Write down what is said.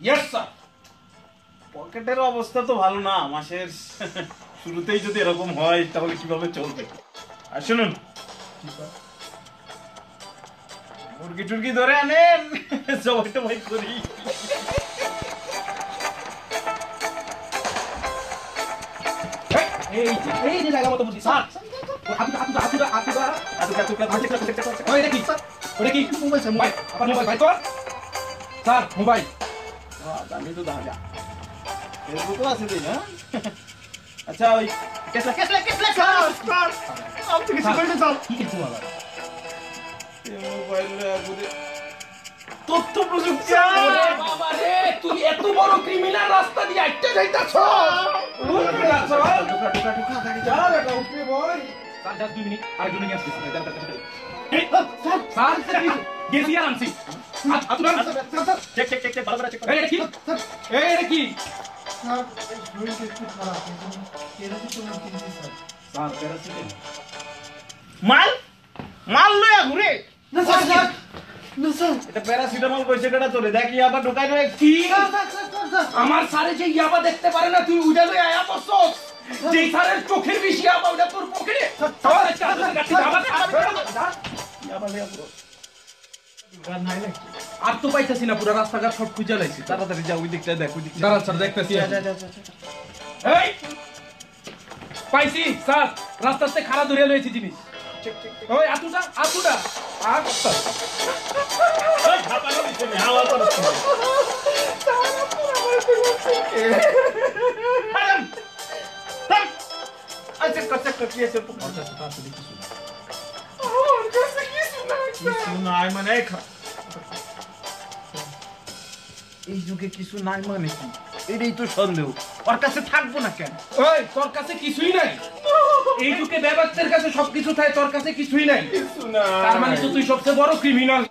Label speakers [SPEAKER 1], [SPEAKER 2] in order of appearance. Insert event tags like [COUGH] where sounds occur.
[SPEAKER 1] Yes sir
[SPEAKER 2] পকেটের অবস্থা তো ভালো না মাসের শুরুতেই যদি এরকম হয় তাহলে কীভাবে চলবে আর শুনুন মুরগি টুরগি ধরে আনেন সবাই টবাই করি
[SPEAKER 1] এই এই যে জায়গা মতো বুঝি স্যার হাতুটা হাতুটা হাতুটা হাতুটা
[SPEAKER 2] আতুকা তুকা তুকা তুকা তুকা তুকা।
[SPEAKER 1] ওই এটা কি ওটা কি মোবাইল স্যার মোবাইল আপনার মোবাইল ভাই কর স্যার মোবাইল
[SPEAKER 2] বাহ, তো ফেসবুকও আছে তুই না [LAUGHS] আচ্ছা ওই কেসলা কেসলা কেসলা স্যার স্যার। আপনি কিছু করেন স্যার
[SPEAKER 1] কি কিছু আবার
[SPEAKER 2] মোবাইল তথ্য প্রযুক্তি।
[SPEAKER 1] বাবা রে তুই এত বড় ক্রিমিনাল রাস্তা দিয়ে যাইতাছ?
[SPEAKER 2] গাড়ি চালা। উপরে বই
[SPEAKER 1] মিনিট আর দুই মিনিট আসছে স্যার স্যার গেছি আর আনছি হাতুটা
[SPEAKER 2] চেক চেক চেক চেক ভালো করে। চেক
[SPEAKER 1] এটা কি? এই এটা কি? স্যার প্যারাসিটামল
[SPEAKER 2] মাল? মাল লয়া ঘুরে?
[SPEAKER 3] না স্যার স্যার না স্যার।
[SPEAKER 2] এটা প্যারাসিটামল কইছে কেটা তোরে? দেখি আবার ঢুকাই নয়
[SPEAKER 1] কি?
[SPEAKER 3] স্যার স্যার স্যার স্যার
[SPEAKER 1] আমার সারে যে ইয়াবা দেখতে পারে না তুই উঠে লই আয়া পড়ছস? যে সারের চোখের বেশি ইয়াবা ওটা তোর পকেটে? সবার একটা আর তো পাইতাছি না পুরো রাস্তাঘাট সব খুঁজে লাইছি
[SPEAKER 2] তাড়াতাড়ি যা ওই দিকটা দেখ ওই দিকটা
[SPEAKER 1] দাঁড়ান স্যার দেখতেছি। এই পাইছি স্যার রাস্তাতে খাড়া ধরে লইছি জিনিস ওই আতুটা আতুটা আ কস্তা
[SPEAKER 2] ওই ঝাপানো দিছে নি হাওয়া করছে হারাম থাম আচ্ছা কচ্চা আছে কিছু নাই মানে এই যুগে কিছু নাই মানে কি? এটাই তো সন্দেহ। ওর কাছে থাকব না কেন?
[SPEAKER 1] ওই তোর কাছে কিছুই নাই? এই যুগে ব্যবসার কাছে সবকিছু থাকে তোর কাছে কিছুই নাই?
[SPEAKER 2] কিছু না
[SPEAKER 1] তার মানে তো তুই সবচেয়ে বড় ক্রিমিনাল